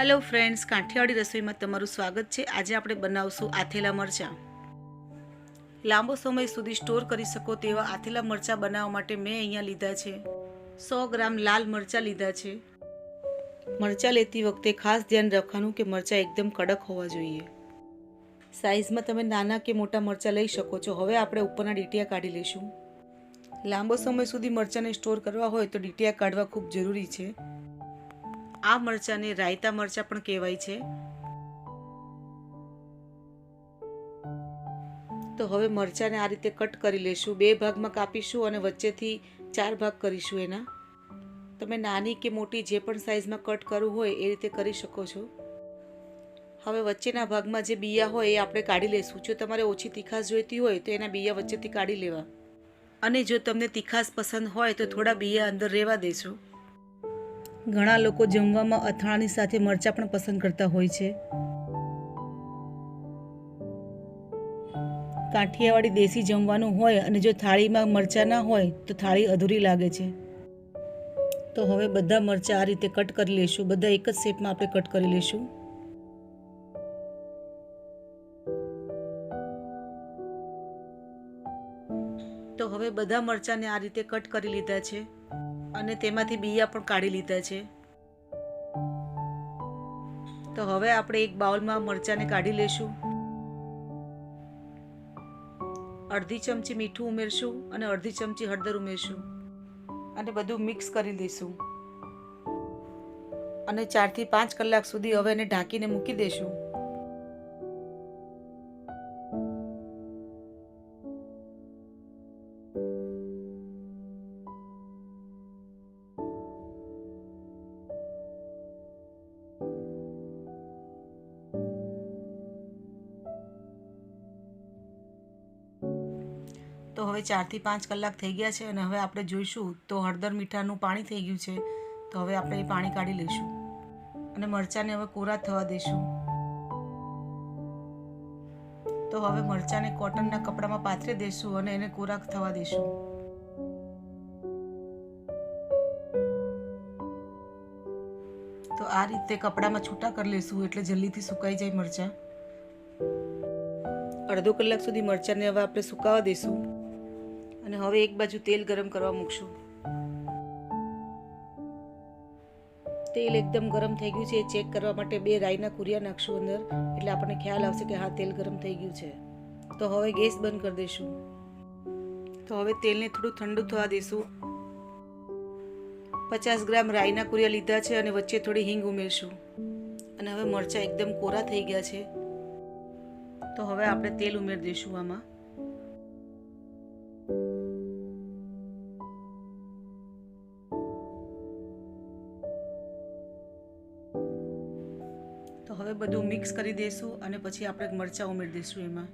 Hello friends Kathiawadi રસોઈમાં તમારું સ્વાગત છે. આજે આપણે બનાવશું આથેલા મરચાં. લાંબો સમય સુધી સ્ટોર કરી શકો તેવા આથેલા મરચાં બનાવવા માટે મેં અહીંયા લીધા છે. સો ગ્રામ લાલ મરચાં લીધા છે. મરચાં લેતી વખતે ખાસ ધ્યાન રાખવાનું કે મરચાં એકદમ કડક હોવા જોઈએ. સાઇઝમાં તમે નાના કે મોટા મરચાં લઈ શકો છો. હવે આપણે ઉપરના ડીટિયા કાઢી લઈશું. લાંબો સમય સુધી મરચાંને સ્ટોર કરવા હોય તો ડીટિયા કાઢવા ખૂબ જરૂરી છે. આ મરચાંને રાયતા મરચાં પણ કહેવાય છે. તો હવે મરચાંને આ રીતે કટ કરી લેશું. બે ભાગમાં કાપીશું અને વચ્ચેથી ચાર ભાગ કરીશું એના. તમે નાની કે મોટી જે પણ સાઇઝમાં કટ કરવું હોય એ રીતે કરી શકો છો. હવે વચ્ચેના ભાગમાં જે બિયા હોય એ આપણે કાઢી લઈશું જો તમારે ઓછી તીખાશ જોઈતી હોય તો એના બિયા વચ્ચેથી કાઢી લેવા. અને જો તમને તીખાશ પસંદ હોય તો થોડા બિયા અંદર રહેવા દેશો. ઘણા લોકો જમવામાં અથાણાની સાથે મરચાં પણ પસંદ કરતા હોય છે. કાઠિયાવાડી દેશી જમવાનું હોય અને જો થાળીમાં મરચાં ના હોય, તો થાળી અધૂરી લાગે છે. તો હવે બધા મરચાં આ રીતે કટ કરી લેશું. બધા એક જ શેપમાં આપણે કટ કરી લેશું. તો હવે બધા મરચાંને આ રીતે કટ કરી લીધા છે. અને તેમાંથી બીયા પણ કાઢી લીધા છે. તો હવે આપણે એક બાઉલમાં મરચાંને કાઢી લેશું. અડધી ચમચી મીઠું ઉમેરશું અને અડધી ચમચી હળદર ઉમેરશું. અને બધું મિક્સ કરી દઈશું અને ચારથી પાંચ કલાક સુધી હવે એને ઢાંકીને મૂકી દેશું. તો હવે ચારથી પાંચ કલાક થઈ ગયા છે અને હવે આપણે જોઈશું તો હળદર મીઠાનું પાણી થઈ ગયું છે. તો હવે આપણે એ પાણી કાઢી લઈશું. અને મરચાંને હવે કોરા થવા દઈશું તો હવે મરચાંને કોટનના કપડામાં પાથરી દઈશું અને એને કોરા થવા દઈશું તો આ રીતે કપડામાં છૂટા કરી લઈશું એટલે જલ્દીથી સુકાઈ જાય મરચાં. અડધો કલાક સુધી મરચાંને હવે આપણે સુકાવા દઈશું અને હવે એક બાજુ તેલ ગરમ કરવા મૂકશું. તેલ એકદમ ગરમ થઈ ગયું છે. એ ચેક કરવા માટે બે રાઈના કુરિયા નાખશું અંદર. એટલે આપણને ખ્યાલ આવશે કે હા, તેલ ગરમ થઈ ગયું છે. તો હવે ગેસ બંધ કરી દઈશું. તો હવે તેલને થોડું ઠંડુ થવા દઈશું. પચાસ ગ્રામ રાઈના કુરિયા લીધા છે અને વચ્ચે થોડી હિંગ ઉમેરશું. અને હવે મરચાં એકદમ કોરા થઈ ગયા છે. તો હવે આપણે તેલ ઉમેરી દઈશું આમાં. હવે બધું મિક્સ કરી દઈશું અને પછી આપણે મરચાં ઉમેરી દઈશું એમાં.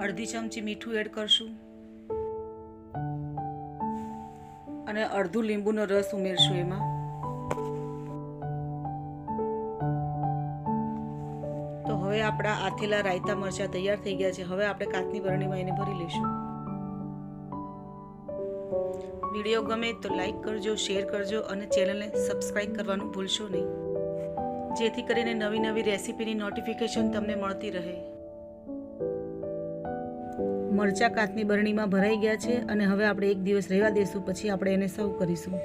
અડધી ચમચી મીઠું એડ કરશું. અને અડધું લીંબુનો રસ ઉમેરશું એમાં. તો હવે આપણા આથેલા રાયતા મરચાં તૈયાર થઈ ગયા છે. હવે આપણે કાચની બરણીમાં એને ભરી લઈશું. વીડિયો ગમે તો લાઈક કરજો, શેર કરજો અને ચેનલને સબસ્ક્રાઈબ કરવાનું ભૂલશો નહીં. જેથી કરીને નવી નવી રેસીપીની નોટિફિકેશન તમને મળતી રહે. મરચા કાચની બરણીમાં ભરાઈ ગયા છે અને હવે આપણે એક દિવસ રહેવા દઈશું પછી આપણે એને સર્વ કરીશું.